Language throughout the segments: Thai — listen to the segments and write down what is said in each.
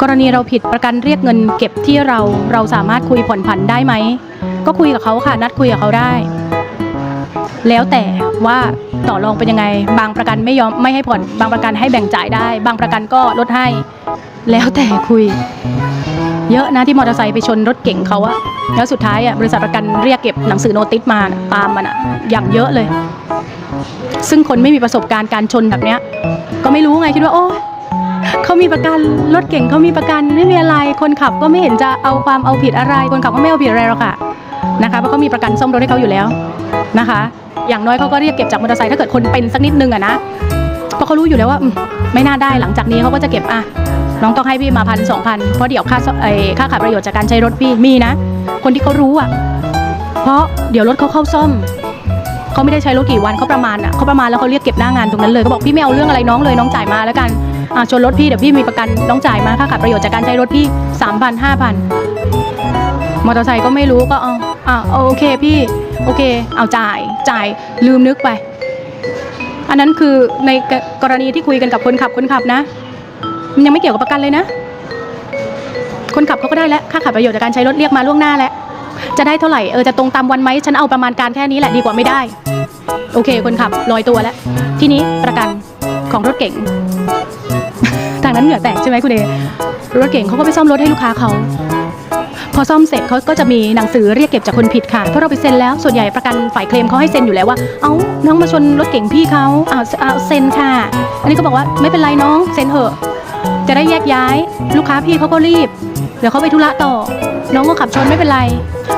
กรณีเราผิดประกันเรียกเงินเก็บที่เราเราสามารถคุยผ่อนผันได้ไหม ก็คุยกับเขาค่ะนัดคุยกับเขาได้ แล้วแต่ว่าต่อรองเป็นยังไง บางประกันไม่ยอมไม่ให้ผ่อน บางประกันให้แบ่งจ่ายได้ บางประกันก็ลดให้ แล้วแต่คุย เยอะนะที่มอเตอร์ไซค์ไปชนรถเก่งเขาอะแล้วสุดท้ายอะบริษัทประกันเรียกเก็บหนังสือโนติสมาตามมันอะอย่างเยอะเลย ซึ่งคนไม่มีประสบการณ์การชนแบบเนี้ย ก็ไม่รู้ไงคิดว่าโอ้ เขามีประกันรถเก่งเขามีประกันไม่มีอะไร คนขับก็ไม่เห็นจะเอาความเอาผิดอะไร คนขับก็ไม่เอาผิดอะไรหรอกค่ะนะคะเพราะเขามีประกันซ่อมรถให้เขาอยู่แล้วนะคะ อย่างน้อยเขาก็เรียกเก็บจากมอเตอร์ไซค์ถ้าเกิดคนเป็นสักนิดนึงอะนะเพราะเขารู้อยู่แล้วว่าไม่น่าได้หลังจากนี้เขาก็จะเก็บอะน้องต้องให้พี่มาพันสองพันเพราะเดี๋ยวค่าซ่อมเอ่อค่าขาดประโยชน์จากการใช้รถพี่มีนะ คนที่เขารู้อะเพราะเดี๋ยวรถเขาเข้าซ่อมเขาไม่ได้ใช้รถกี่วันเขาประมาณอะเขาประมาณแล้วเขาเรียกเก็บหน้างานตรงนั้นเลยเขาบอกพี่ไม่เอาเรื่องอะไรน้องเลยน้องจ่ายมาแล้วกัน อ่าชนรถพี่เดี๋ยวพี่มีประกันน้องจ่ายมาค่าขาดประโยชน์จากการใช้รถพี่สามพันห้าพันมอเตอร์ไซค์ก็ไม่รู้ก็เอาอ่าโอเคพี่โอเค เอาจ่ายจ่ายลืมนึกไป อันนั้นคือในกรณีที่คุยกันกับคนขับคนขับนะ มันยังไม่เกี่ยวกับประกันเลยนะ คนขับเขาก็ได้แล้วค่าขาดประโยชน์จากการใช้รถเรียกมาล่วงหน้าแล้วจะได้เท่าไหร่เออจะตรงตามวันไหมฉันเอาประมาณการแค่นี้แหละดีกว่าไม่ได้ โอเค คนขับลอยตัวแล้ว ทีนี้ประกัน ของรถเก๋งทางนั้นเหงื่อแตกใช่ไหมคุณเอรถเก๋งเขาก็ไปซ่อมรถให้ลูกค้าเขาพอซ่อมเสร็จเขาก็จะมีหนังสือเรียกเก็บจากคนผิดค่ะเพราะเราไปเซ็นแล้วส่วนใหญ่ประกันฝ่ายเคลมเขาให้เซ็นอยู่แล้วว่า เอ้าน้องมาชนรถเก๋งพี่เขาเอาเอาเซ็นค่ะ อันนี้ก็บอกว่าไม่เป็นไรน้องเซ็นเถอะ จะได้แยกย้าย ลูกค้าพี่เขาก็รีบเดี๋ยวเขาไปธุระต่อ น้องก็ขับชนไม่เป็นไร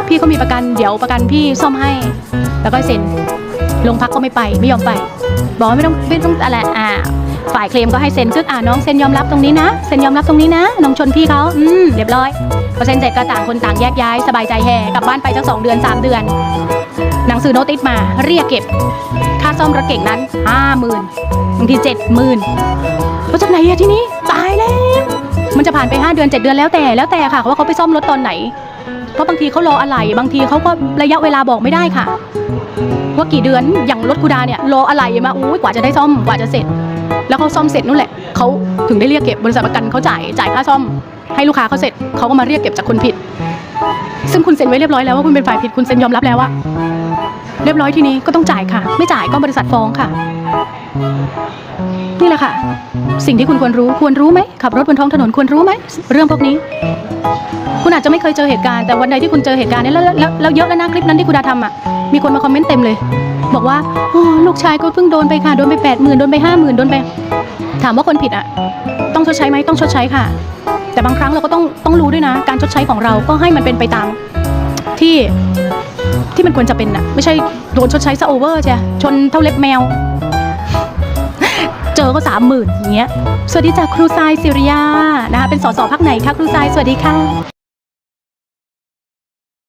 พี่เขามีประกันเดี๋ยวประกันพี่ซ่อมให้ แล้วก็เซ็นโรงพักก็ไม่ไปไม่ยอมไป บอกว่าไม่ต้องไม่ต้องอะไรอ่าฝ่ายเคลมก็ให้เซ็นซึ่งอ่าน้องเซ็นยอมรับตรงนี้นะเซ็นยอมรับตรงนี้นะ น้องชนพี่เขาอืมเรียบร้อยพอเซ็นเสร็จก็ต่างคนต่างแยกย้ายสบายใจแห่กลับบ้านไปสักสองเดือนสามเดือน หนังสือโนติสมาเรียกเก็บ ค่าซ่อมรถเก่งนั้นห้าหมื่นบางทีเจ็ดหมื่นแล้วจากไหนอะที่นี้ตายแล้วมันจะผ่านไป5เดือน7เดือนแล้วแต่แล้วแต่ค่ะว่าเขาไปซ่อมรถตอนไหนเพราะบางทีเขารออะไร บางทีเขาก็ระยะเวลาบอกไม่ได้ค่ะ ว่ากี่เดือนอย่างรถคูดาเนี่ยรออะไรมาอุ้ยกว่าจะได้ซ่อมกว่าจะเสร็จ แล้วเขาซ่อมเสร็จนู่นแหละเขาถึงได้เรียกเก็บบริษัทประกันเขาจ่ายจ่ายค่าซ่อม ให้ลูกค้าเขาเสร็จเขาก็มาเรียกเก็บจากคนผิด ซึ่งคุณเซ็นไว้เรียบร้อยแล้วว่าคุณเป็นฝ่ายผิดคุณเซ็นยอมรับแล้วว่าเรียบร้อยทีนี้ก็ต้องจ่ายค่ะ ไม่จ่ายก็บริษัทฟ้องค่ะ นี่แหละค่ะ สิ่งที่คุณควรรู้ควรรู้ไหมขับรถบนท้องถนนควรรู้ไหมเรื่องพวกนี้ คุณอาจจะไม่เคยเจอเหตุการณ์แต่วันใดที่คุณเจอเหตุการณ์นี้แล้วแล้วแล้วเยอะแล้วนะคลิปนั้นที่คุณดาทำอะมีคนมาคอมเมนต์เต็มเลย บอกว่าโอ้ลูกชายก็เพิ่งโดนไปค่ะโดนไปแปดหมื่นโดนไปห้าหมื่นโดนไป ถามว่าคนผิดอะ ต้องชดใช้ไหมต้องชดใช้ค่ะ แต่บางครั้งเราก็ต้องต้องรู้ด้วยนะ การชดใช้ของเราก็ให้มันเป็นไปตามที่ที่มันควรจะเป็นอะ ไม่ใช่โดนชดใช้ซะโอเวอร์ใช่ชนเท่าเล็บแมว เจอก็สามหมื่นอย่างเงี้ยสวัสดีจากครูทรายสิริยานะคะเป็นสสพักไหนคะครูทรายสวัสดีค่ะ